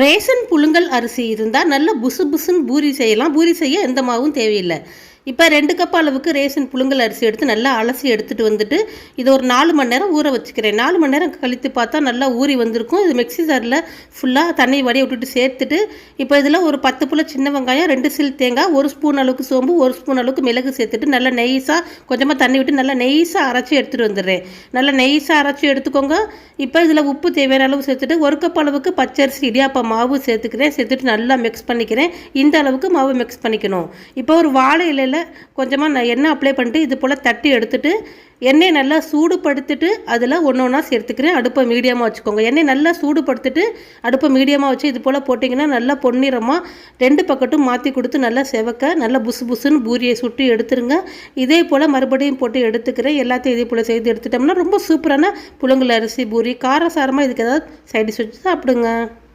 Ration புழுங்கல் அரிசி இருந்தால் நல்ல புசு புசுன்னு பூரி செய்யலாம். பூரி செய்ய எந்த மாவும் தேவையில்லை. இப்போ ரெண்டு கப் அளவுக்கு ரேஷன் புழுங்கல் அரிசி எடுத்து நல்லா அலசி எடுத்துகிட்டு வந்துட்டு இதை ஒரு நாலு மணி நேரம் ஊற வச்சுக்கிறேன். நாலு மணி நேரம் கழித்து பார்த்தா நல்லா ஊறி வந்திருக்கும். இது மிக்ஸி ஜாரில் ஃபுல்லாக தண்ணி வடிய விட்டுட்டு சேர்த்துட்டு இப்போ இதில் ஒரு பத்து புள்ள சின்ன வெங்காயம் ரெண்டு சில் தேங்காய் ஒரு ஸ்பூன் அளவுக்கு சோம்பு ஒரு ஸ்பூன் அளவுக்கு மிளகு சேர்த்துட்டு நல்லா நெய்ஸாக கொஞ்சமாக தண்ணி விட்டு நல்லா நெய்ஸாக அரைச்சி எடுத்துகிட்டு வந்துடுறேன். நல்லா நெய்ஸாக அரைச்சி எடுத்துக்கோங்க. இப்போ இதில் உப்பு தேவையான அளவு சேர்த்துட்டு ஒரு கப் அளவுக்கு பச்சரிசி இடியாப்பா மாவு சேர்த்துக்கிறேன். சேர்த்துட்டு நல்லா மிக்ஸ் பண்ணிக்கிறேன். இந்த அளவுக்கு மாவு மிக்ஸ் பண்ணிக்கணும். இப்போ ஒரு வாழை இலையில் கொஞ்சமாக நான் எண்ணெய் அப்ளை பண்ணிட்டு இது போல் தட்டி எடுத்துட்டு எண்ணெய் நல்லா சூடுபடுத்திட்டு அதில் ஒன்று ஒன்றா சேர்த்துக்கிறேன். அடுப்பை மீடியமாக வச்சுக்கோங்க. எண்ணெய் நல்லா சூடுபடுத்திட்டு அடுப்பை மீடியமாக வச்சு இது போல் போட்டிங்கன்னா நல்லா பொன்னிறமாக ரெண்டு பக்கட்டும் மாற்றி கொடுத்து நல்லா செவக்க நல்லா புசு புசுன்னு பூரியை சுட்டி எடுத்துருங்க. இதே போல் மறுபடியும் போட்டு எடுத்துக்கிறேன். எல்லாத்தையும் இதே போல் செய்து எடுத்துட்டோம்னா ரொம்ப சூப்பரான புழுங்கல் அரிசி பூரி. காரசாரமாக இதுக்கு ஏதாவது சைடிஷ் வச்சு சாப்பிடுங்க.